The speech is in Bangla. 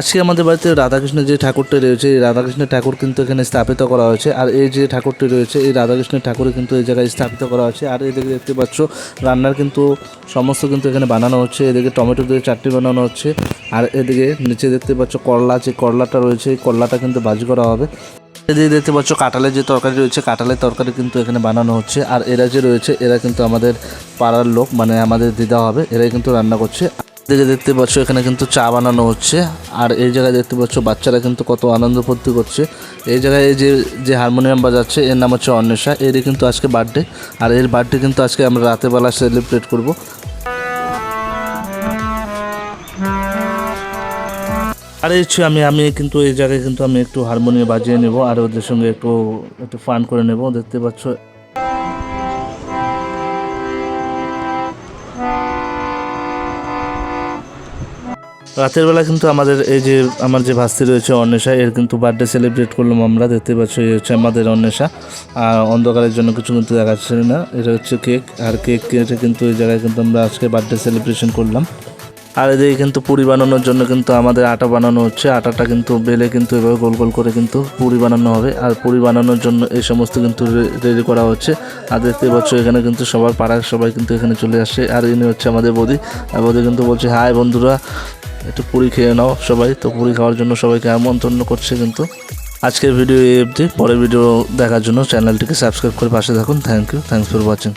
আজকে আমাদের বাড়িতে রাধাকৃষ্ণের যে ঠাকুরটি রয়েছে, এই রাধাকৃষ্ণের ঠাকুর কিন্তু এখানে স্থাপিত করা হয়েছে। আর এই যে ঠাকুরটি রয়েছে, এই রাধাকৃষ্ণের ঠাকুর কিন্তু এই জায়গায় স্থাপিত করা হয়েছে। আর এদিকে দেখতে পাচ্ছ, রান্নার কিন্তু সমস্ত কিন্তু এখানে বানানো হচ্ছে। এদিকে টমেটো দিয়ে চাটনি বানানো হচ্ছে। আর এদিকে নিচে দেখতে পাচ্ছ করলা, যে করলাটা রয়েছে, এই করলাটা কিন্তু ভাজি করা হবে। এদিকে দেখতে পাচ্ছ কাঁঠালের যে তরকারি রয়েছে, কাঁঠালের তরকারি কিন্তু এখানে বানানো হচ্ছে। আর এরা যে রয়েছে, এরা কিন্তু আমাদের পাড়ার লোক মানে আমাদের দিদা হবে, এরাই কিন্তু রান্না করছে। এদিকে দেখতে পাচ্ছ, এখানে কিন্তু চা বানানো হচ্ছে। আর এই জায়গায় দেখতে পাচ্ছ, বাচ্চারা কিন্তু কত আনন্দ ফুর্তি করছে। এই জায়গায় যে যে হারমোনিয়াম বাজাচ্ছে এর নাম হচ্ছে অন্বেষা। এরই কিন্তু আজকে বার্থডে আর এর বার্থডে কিন্তু আজকে আমরা রাতের বেলা সেলিব্রেট করব। আর এই আমি আমি কিন্তু এই জায়গায় কিন্তু আমি একটু হারমোনিয়াম বাজিয়ে নেব, আর ওদের সঙ্গে একটু একটু ফান করে নেব। দেখতে পাচ্ছ রাতের বেলা কিন্তু আমাদের এই যে, আমার যে ভাস্তি রয়েছে অন্বেষা, এর কিন্তু বার্থডে সেলিব্রেট করলাম আমরা, দেখতে পাচ্ছি এই হচ্ছে আমাদের অন্বেষা। আর অন্ধকারের জন্য কিছু কিন্তু দেখাচ্ছে না, এটা হচ্ছে কেক আর কেক কেটে কিন্তু এই জায়গায় কিন্তু আমরা আজকে বার্থডে সেলিব্রেশন করলাম। আর এদিকে কিন্তু পুরি বানানোর জন্য কিন্তু আমাদের আটা বানানো হচ্ছে। আটাটা কিন্তু বেলে কিন্তু এভাবে গোল গোল করে কিন্তু পুরি বানানো হবে। আর পুরি বানানোর জন্য এই সমস্ত কিন্তু রেডি করা হচ্ছে। আর দেখতে পাচ্ছ এখানে কিন্তু সবার পাড়ার সবাই কিন্তু এখানে চলে আসছে আর ইনি হচ্ছে আমাদের বৌদি। আর বৌদি কিন্তু বলছে, হাই বন্ধুরা, একটু পুরি খেয়ে নাও সবাই। তো পুরি খাওয়ার জন্য সবাইকে আমন্ত্রণ করছে কিন্তু। আজকের ভিডিও এই অবধি। পরের ভিডিও দেখার জন্য চ্যানেলটিকে সাবস্ক্রাইব করে পাশে থাকুন। Thank you thanks for watching